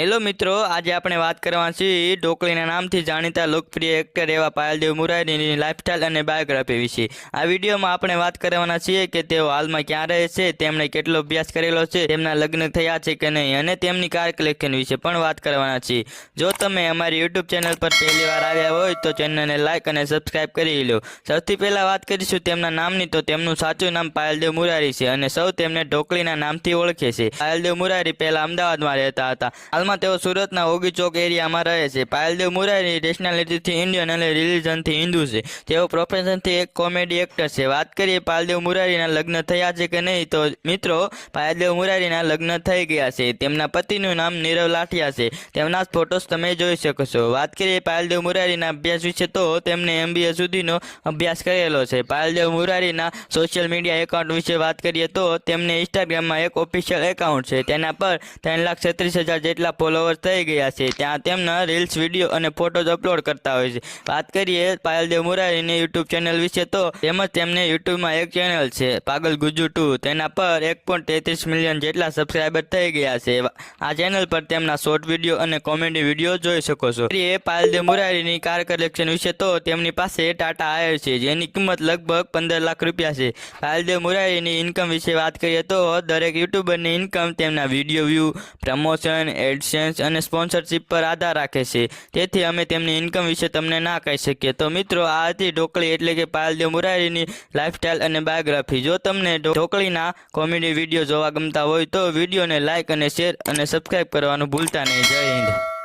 Hello મિત્રો, આજે આપણે વાત કરવાના છીએ ઢોકળીના નામથી જાણીતા લોકપ્રિય એક્ટર એવા પાયલદેવ મુરારીની લાઇફસ્ટાઇલ અને બાયોગ્રાફી વિશે. આ વિડીયોમાં આપણે વાત કરવાના છીએ કે તેઓ હાલમાં ક્યાં રહે છે, તેમણે કેટલો અભ્યાસ કરેલો છે, તેમના લગ્ન થયા છે કે નહીં, અને તેમની કાર કલેક્શન વિશે પણ વાત કરવાના છીએ. જો તમે અમારી યુટ્યુબ ચેનલ પર પહેલી વાર આવ્યા હોય તો ચેનલને લાઇક અને સબસ્ક્રાઇબ કરી લો. સૌથી પહેલાં વાત કરીશું તેમના નામની, તો તેમનું સાચું નામ પાયલદેવ મુરારી છે અને સૌ તેમને ઢોકળીના નામથી ઓળખે છે. પાયલદેવ મુરારી પહેલાં અમદાવાદમાં રહેતા હતા. હાલમાં તેઓ સુરતના ઓગી ચોક એરિયામાં રહે છે. પાયલદેવ મુરારી નેશનાલિટીથી ઇન્ડિયન અને રિલિજનથી હિન્દુ છે. તેઓ પ્રોફેશનથી એક કોમેડી એક્ટર છે. વાત કરીએ પાયલદેવ મુરારીના લગ્ન થયા છે કે નહીં તો મિત્રો પાયલદેવ મુરારીના લગ્ન થઈ ગયા છે. તેમના પતિનું નામ નીરવ લાઠિયા છે. તેમના ફોટોસ તમે જોઈ શકો છો વાત કરીએ પાયલદેવ મુરારીના અભ્યાસ વિશે તો તેમને એમબીએ સુધીનો અભ્યાસ કરેલો છે. પાયલદેવ મુરારીના સોશિયલ મીડિયા એકાઉન્ટ વિશે વાત કરીએ તો તેમને ઇન્સ્ટાગ્રામમાં એક ઓફિશિયલ એકાઉન્ટ છે. તેના પર ત્રણ લાખ છત્રીસ હજાર જેટલા ફોલોવર્સ થઈ ગયા છે. ત્યાં તેમના રીલ્સ વીડિયો અને ફોટોઝ અપલોડ કરતા હોય છે. વાત કરીએ પાયલદેવ મુરારીની યુટ્યુબ ચેનલ વિશે તો તેમજ તેમને યુટ્યુબમાં એક ચેનલ છે, પાગલ ગુજુ ટુ. તેના પર એક પોઈન્ટ તેત્રીસ મિલિયન જેટલા સબસ્ક્રાઈબર થઈ ગયા છે. આ ચેનલ પર તેમના શોર્ટ વીડિયો અને કોમેડી વીડિયો જોઈ શકો છો. એ પાયલદેવ મુરારીની કાર કલેક્શન વિશે તો તેમની પાસે ટાટા આયર છે, જેની કિંમત લગભગ પંદર લાખ રૂપિયા છે. પાયલદેવ મુરારીની ઇન્કમ વિશે વાત કરીએ તો દરેક યુટ્યુબરની ઇન્કમ તેમના વીડિયો વ્યૂ પ્રમોશન એડસેન્સ અને સ્પોન્સરશિપ પર આધાર રાખે છે. તેથી અમે તેમની ઇન્કમ વિશે તમને ના કહી શકીએ. તો મિત્રો, આ હતી ઢોકળી એટલે કે પાયલદેવ મુરારીની લાઇફસ્ટાઇલ અને બાયોગ્રાફી જો તમને ઢોકળીના કોમેડી વીડિયો જોવા ગમતા હોય તો વિડીયોને લાઇક અને શેર અને સબસ્ક્રાઇબ કરવાનું ભૂલતા નહીં. જય હિન્દ.